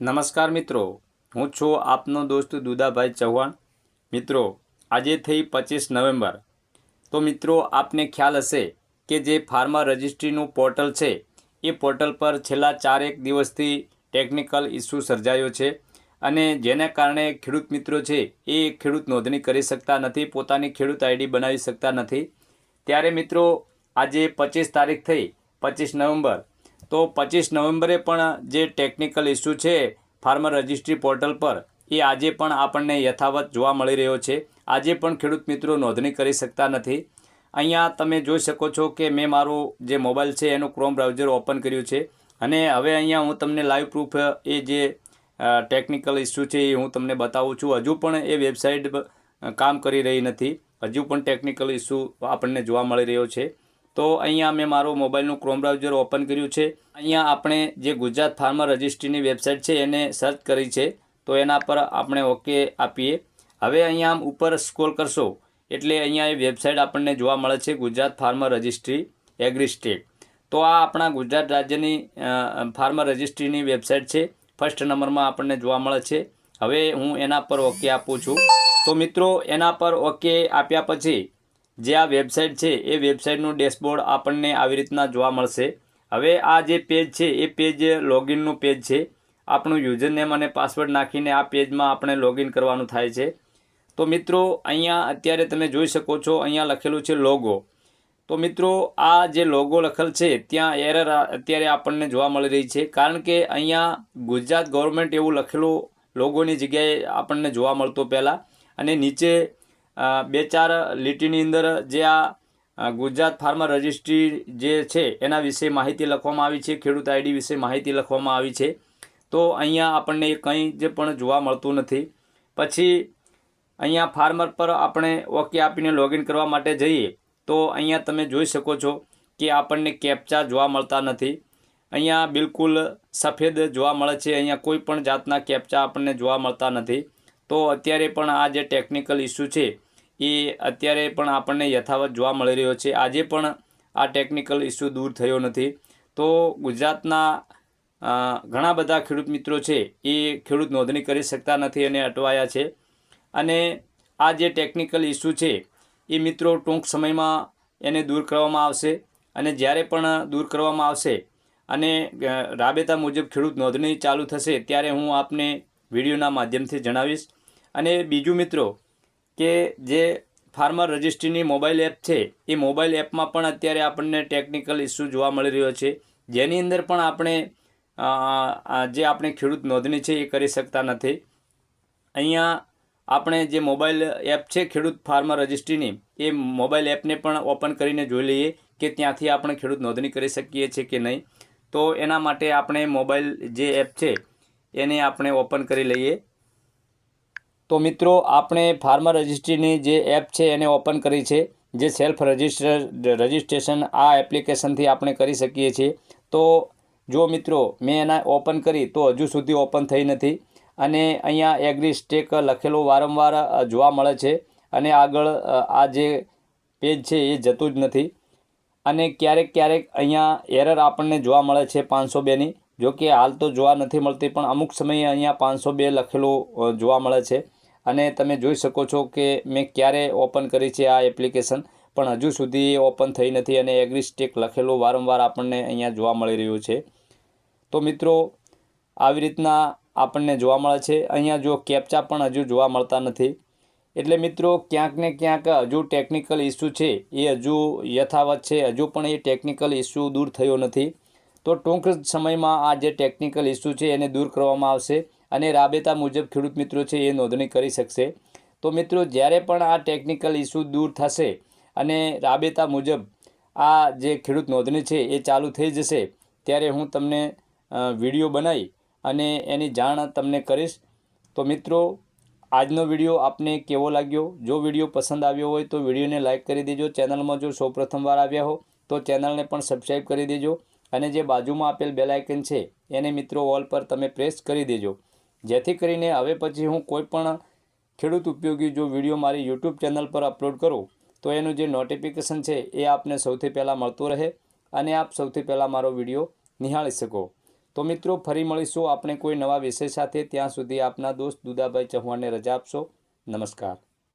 નમસ્કાર મિત્રો, હું છું આપનો દોસ્ત દુદાભાઈ ચૌહાણ. મિત્રો, આજે થઈ પચીસ નવેમ્બર. તો મિત્રો, આપને ખ્યાલ હશે કે જે ફાર્મા રજિસ્ટ્રીનું પોર્ટલ છે, એ પોર્ટલ પર છેલ્લા ચારેક દિવસથી ટેકનિકલ ઇસ્યુ સર્જાયો છે અને જેના કારણે ખેડૂત મિત્રો છે, એ ખેડૂત નોંધણી કરી શકતા નથી, પોતાની ખેડૂત આઈડી બનાવી શકતા નથી. ત્યારે મિત્રો, આજે પચીસ તારીખ થઈ, પચીસ નવેમ્બર. તો પચીસ નવેમ્બરે પણ જે ટેકનિકલ ઇસ્યુ છે ફાર્મર રજિસ્ટ્રી પોર્ટલ પર, એ આજે પણ આપણને યથાવત જોવા મળી રહ્યો છે. આજે પણ ખેડૂત મિત્રો નોંધણી કરી શકતા નથી. અહીંયા તમે જોઈ શકો છો કે મેં મારું જે મોબાઈલ છે, એનું ક્રોમ બ્રાઉઝર ઓપન કર્યું છે. અને હવે અહીંયા હું તમને લાઈવ પ્રૂફ એ જે ટેકનિકલ ઇસ્યુ છે, એ હું તમને બતાવું છું. હજુ પણ એ વેબસાઇટ કામ કરી રહી નથી. હજુ પણ ટેકનિકલ ઇસ્યુ આપણને જોવા મળી રહ્યો છે. તો અહીંયા મેં મારું મોબાઈલનું ક્રોમ બ્રાઉઝર ઓપન કર્યું છે. અહીંયા આપણે જે ગુજરાત ફાર્મર રજિસ્ટ્રીની વેબસાઇટ છે, એને સર્ચ કરી છે. તો એના પર આપણે ઓકે આપીએ. હવે અહીંયા આમ ઉપર સ્ક્રોલ કરશો, એટલે અહીંયા એ વેબસાઇટ આપણને જોવા મળે છે, Gujarat farmer registry agri state તો આ આપણા ગુજરાત રાજ્યની ફાર્મર રજિસ્ટ્રીની વેબસાઇટ છે. ફર્સ્ટ નંબરમાં આપણને જોવા મળે છે. હવે હું એના પર ઓકે આપું છું. તો મિત્રો, એના પર ઓકે આપ્યા પછી જે આ વેબસાઇટ છે, એ વેબસાઇટનું ડેશબોર્ડ આપણને આવી રીતના જોવા મળશે. હવે આ જે પેજ છે, એ પેજ લોગિનનું પેજ છે. આપણું યુઝર નેમ અને પાસવર્ડ નાખીને આ પેજમાં આપણે લોગિન કરવાનું થાય છે. તો મિત્રો, અહીંયા અત્યારે તમે જોઈ શકો છો, અહીંયા લખેલું છે લોગો. તો મિત્રો, આ જે લોગો લખેલ છે, ત્યાં એરર અત્યારે આપણને જોવા મળી રહી છે. કારણ કે અહીંયા ગુજરાત ગવર્મેન્ટ એવું લખેલું, લોગોની જગ્યાએ આપણને જોવા મળતો પહેલાં. અને નીચે બે ચાર લીટીની અંદર જે આ ગુજરાત ફાર્મર રજિસ્ટ્રી જે છે, એના વિશે માહિતી લખવામાં આવી છે, ખેડૂત આઈડી વિશે માહિતી લખવામાં આવી છે. તો અહીંયા આપણને કંઈ જ પણ જોવા મળતું નથી. પછી અહીંયા ફાર્મર પર આપણે ઓકે આપીને લોગિન કરવા માટે જઈએ, તો અહીંયા તમે જોઈ શકો છો કે આપણને કેપ્ચા જોવા મળતા નથી. અહીંયા બિલકુલ સફેદ જોવા મળે છે, અહીંયા કોઈ પણ જાતના કેપ્ચા આપણને જોવા મળતા નથી. તો અત્યારે પણ આ જે ટેકનિકલ ઇસ્યુ છે એ અત્યારે પણ આપણને યથાવત જોવા મળી રહ્યો છે. આજે પણ આ ટેકનિકલ ઇસ્યુ દૂર થયો નથી. તો ગુજરાતના ઘણા બધા ખેડૂત મિત્રો છે, એ ખેડૂત નોંધણી કરી શકતા નથી અને અટવાયા છે. અને આ જે ટેકનિકલ ઇસ્યુ છે, એ મિત્રો ટૂંક સમયમાં એને દૂર કરવામાં આવશે. અને જ્યારે પણ દૂર કરવામાં આવશે અને રાબેતા મુજબ ખેડૂત નોંધણી ચાલુ થશે, ત્યારે હું આપને વિડીયોના માધ્યમથી જણાવીશ. અને બીજું મિત્રો કે જે ફાર્મર રજિસ્ટ્રીની મોબાઈલ એપ છે, એ મોબાઈલ એપમાં પણ અત્યારે આપણને ટેકનિકલ ઇસ્યુ જોવા મળી રહ્યો છે. જેની અંદર પણ આપણે જે આપણે ખેડૂત નોંધણી છે એ કરી શકતા નથી. અહીંયા આપણે જે મોબાઈલ એપ છે, ખેડૂત ફાર્મર રજિસ્ટ્રીની, એ મોબાઈલ એપને પણ ઓપન કરીને જોઈ લઈએ કે ત્યાંથી આપણે ખેડૂત નોંધણી કરી શકીએ છીએ કે નહીં. તો એના માટે આપણે મોબાઈલ જે એપ છે, એને આપણે ઓપન કરી લઈએ. તો મિત્રો, આપણે ફાર્મર રજિસ્ટ્રીની જે એપ છે એને ઓપન કરી છે, જે સેલ્ફ રજિસ્ટર, રજિસ્ટ્રેશન આ એપ્લિકેશનથી આપણે કરી શકીએ છીએ. તો જો મિત્રો, મેં એના ઓપન કરી, તો હજુ સુધી ઓપન થઈ નથી. અને અહીંયા એગ્રી સ્ટેક લખેલું વારંવાર જોવા મળે છે. અને આગળ આ જે પેજ છે એ જતું જ નથી. અને ક્યારેક ક્યારેક અહીંયા એરર આપણને જોવા મળે છે પાંચસો બેની જો કે હાલ તો જોવા નથી મળતી, પણ અમુક સમયે અહીંયા પાંચસો બે લખેલું જોવા મળે છે. અને તમે જોઈ શકો છો કે મેં ક્યારે ઓપન કરી છે આ એપ્લિકેશન પણ હજુ સુધી ઓપન થઈ નથી અને એગ્રીસ્ટેક લખેલું વારંવાર આપણને અહીંયા જોવા મળી રહ્યું છે. તો મિત્રો, આવી રીતના આપણને જોવા મળે છે. અહીંયા જો કેપ્ચા પણ હજુ જોવા મળતા નથી. એટલે મિત્રો, ક્યાંક ને ક્યાંક હજુ ટેકનિકલ ઇસ્યુ છે. એ હજુ યથાવત છે. હજુ પણ એ ટેકનિકલ ઇસ્યુ દૂર થયો નથી. તો ટૂંક સમયમાં આ જે ટેકનિકલ ઇસ્યુ છે એને દૂર કરવામાં આવશે. અને રાબેતા મુજબ ખેડૂત મિત્રો છે એ નોંધણી કરી શકશે. તો મિત્રો, જ્યારે પણ આ ટેકનિકલ ઇસ્યુ દૂર થશે અને રાબેતા મુજબ આ જે ખેડૂત નોંધણી છે એ ચાલુ થઈ જશે, ત્યારે હું તમને વીડિયો બનાવી અને એની જાણ તમને કરીશ. તો મિત્રો, આજનો વીડિયો આપને કેવો લાગ્યો? જો વીડિયો પસંદ આવ્યો હોય તો વિડીયોને લાઇક કરી દેજો. ચેનલમાં જો સૌ પ્રથમવાર આવ્યા હો, તો ચેનલને પણ સબસ્ક્રાઈબ કરી દેજો અને જે બાજુમાં આપેલ બેલાઇકન છે, એને મિત્રો ઓલ પર તમે પ્રેસ કરી દેજો. જેથી કરીને હવે પછી હું કોઈ પણ ખેડૂત ઉપયોગી જો વીડિયો મારી યુટ્યુબ ચેનલ પર અપલોડ કરું, તો એનું જે નોટિફિકેશન છે એ આપને સૌથી પહેલાં મળતું રહે અને આપ સૌથી પહેલાં મારો વીડિયો નિહાળી શકો. તો મિત્રો, ફરી મળીશું. આપણે કોઈ નવા વિષય સાથે ત્યાં સુધી આપના દોસ્ત દુદાભાઈ ચૌહાણને રજા આપશો. નમસ્કાર.